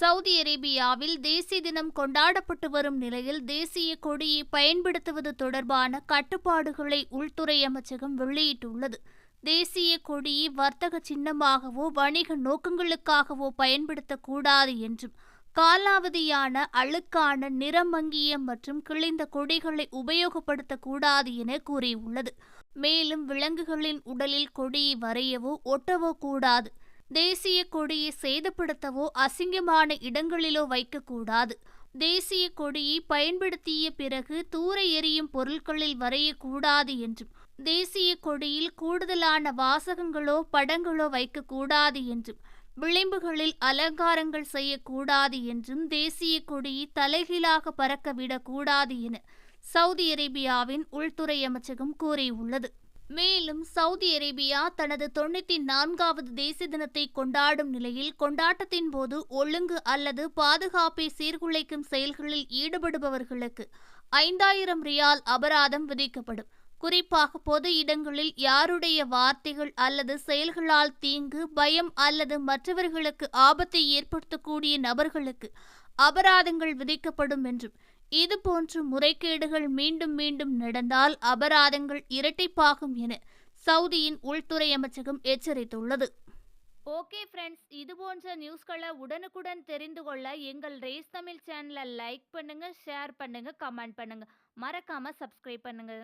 Saudi அரேபியாவில் தேசிய தினம் கொண்டாடப்பட்டு வரும் நிலையில் தேசிய கொடியை பயன்படுத்துவது தொடர்பான கட்டுப்பாடுகளை உள்துறை அமைச்சகம் வெளியிட்டுள்ளது. தேசிய கொடியை வர்த்தக சின்னமாகவோ வணிக நோக்கங்களுக்காகவோ பயன்படுத்தக்கூடாது என்றும் காலாவதியான அழுக்கான நிறமங்கிய மற்றும் கிழிந்த கொடிகளை உபயோகப்படுத்தக்கூடாது என கூறியுள்ளது. மேலும் விலங்குகளின் உடலில் கொடியை வரையவோ ஒட்டவோ கூடாது. தேசிய கொடியை சேதப்படுத்தவோ அசிங்கமான இடங்களிலோ வைக்கக்கூடாது. தேசிய கொடியை பயன்படுத்திய பிறகு தூர எரியும் பொருட்களில் வரையக்கூடாது என்றும் தேசிய கொடியில் கூடுதலான வாசகங்களோ படங்களோ வைக்கக்கூடாது என்றும் விளிம்புகளில் அலங்காரங்கள் செய்யக்கூடாது என்றும் தேசிய கொடியை தலைகீழாக பறக்கவிடக்கூடாது என சவுதி அரேபியாவின் உள்துறை அமைச்சகம் கூறியுள்ளது. மேலும் சவுதி அரேபியா தனது தொண்ணூத்தி நான்காவது தேசிய தினத்தை கொண்டாடும் நிலையில் கொண்டாட்டத்தின் போது ஒழுங்கு அல்லது பாதுகாப்பை சீர்குலைக்கும் செயல்களில் ஈடுபடுபவர்களுக்கு ஐந்தாயிரம் ரியால் அபராதம் விதிக்கப்படும். குறிப்பாக பொது இடங்களில் யாருடைய வார்த்தைகள் அல்லது செயல்களால் தீங்கு பயம் அல்லது மற்றவர்களுக்கு ஆபத்தை ஏற்படுத்தக்கூடிய நபர்களுக்கு அபராதங்கள் விதிக்கப்படும் என்றும் இதுபோன்ற முறைகேடுகள் மீண்டும் மீண்டும் நடந்தால் அபராதங்கள் இரட்டிப்பாகும் என சவுதியின் உள்துறை அமைச்சகம் எச்சரித்துள்ளது. ஓகே ஃப்ரெண்ட்ஸ் இது போன்ற நியூஸ்களை உடனுக்குடன் தெரிந்து கொள்ள எங்கள் ரேஸ் தமிழ் சேனலை லைக் பண்ணுங்கள் ஷேர் பண்ணுங்கள் கமெண்ட் பண்ணுங்கள் மறக்காமல் சப்ஸ்கிரைப் பண்ணுங்கள்